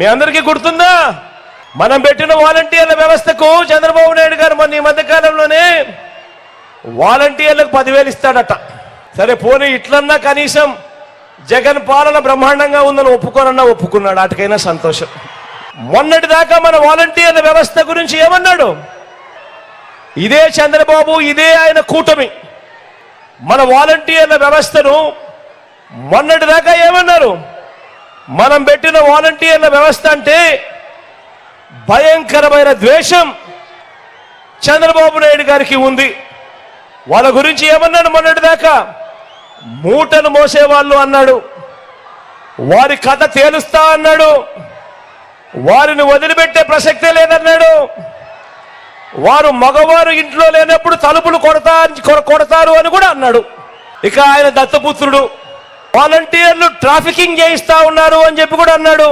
మీ అందరికీ గుర్తుందా? మనం పెట్టిన వాలంటీర్ల వ్యవస్థకు చంద్రబాబు నాయుడు గారు మొన్న ఈ మధ్య కాలంలోనే వాలంటీర్లకు పదివేలు ఇస్తాడట. సరే పోనీ ఇట్లన్నా కనీసం జగన్ పాలన బ్రహ్మాండంగా ఉందని ఒప్పుకోనన్నా ఒప్పుకున్నాడు. అటుకైనా సంతోషం. మొన్నటి దాకా మన వాలంటీర్ల వ్యవస్థ గురించి ఏమన్నాడు? ఇదే చంద్రబాబు ఇదే ఆయన కూటమి. మన వాలంటీర్ల వ్యవస్థను మొన్నటి దాకా ఏమన్నారు? మనం పెట్టిన వాలంటీర్ల వ్యవస్థ అంటే భయంకరమైన ద్వేషం చంద్రబాబు నాయుడు గారికి ఉంది. వాళ్ళ గురించి ఏమన్నాడు మొన్నటి దాకా? మూటను మోసేవాళ్ళు అన్నాడు. వారి కథ తేలుస్తా అన్నాడు. వారిని వదిలిపెట్టే ప్రసక్తే లేదన్నాడు. వారు మగవారు ఇంట్లో లేనప్పుడు తలుపులు కొడతా కొడతారు అని కూడా అన్నాడు. ఇక ఆయన దత్తపుత్రుడు. వాలంటీర్లు ట్రాఫికింగ్ చేయిస్తా ఉన్నారు అని చెప్పి కూడా అన్నాడు.